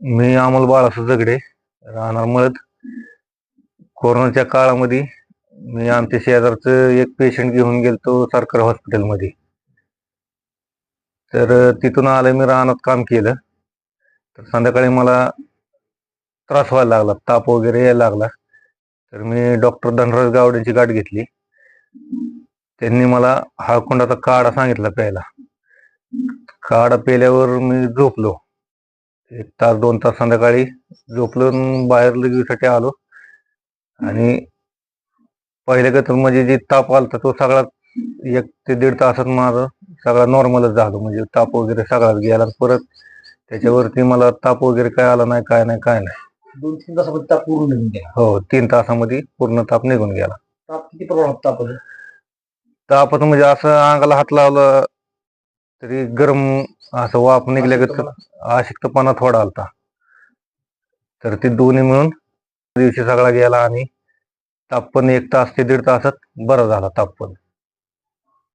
मी अमोल बाळासू जगडे राहणार मळत कोरोनाच्या काळामध्ये मी आमच्या शेजारचं एक पेशंट घेऊन गेलतो सरकारी हॉस्पिटलमध्ये. तर तिथून आलं मी रानात काम केलं. तर संध्याकाळी मला त्रास व्हायला लागला ताप वगैरे यायला लागला. तर मी डॉक्टर धनराज गावडेंची गाठ घेतली. त्यांनी मला हळकुंडाचा काढा सांगितला प्यायला. काढा पेल्यावर मी झोपलो. एक तास दोन तास संध्याकाळी झोपलो अन बाहेर लगेसाठी आलो. आणि पहिले का तर म्हणजे जे ताप आलता तो सगळा एक ते दीड तासात माझं सगळा नॉर्मलच झालो. म्हणजे ताप वगैरे सगळाच गेला. परत त्याच्यावरती मला ताप वगैरे काय आला नाही काय नाही काय नाही. दोन तीन तासामध्ये ताप पूर्ण निघून गेला. हो तीन तासामध्ये पूर्ण ताप निघून गेला. ताप किती प्रमाणात ताप होता? तापात म्हणजे असं अंगाला हात लावला तरी गरम असं वाफ निघल्या अशक्तपणा? का अशक्तपणा थोडा आलता तर ते दोन्ही मिळून दिवशी सगळा गेला आणि ताप पण एक तास ते दीड तासात बरा झाला ताप पण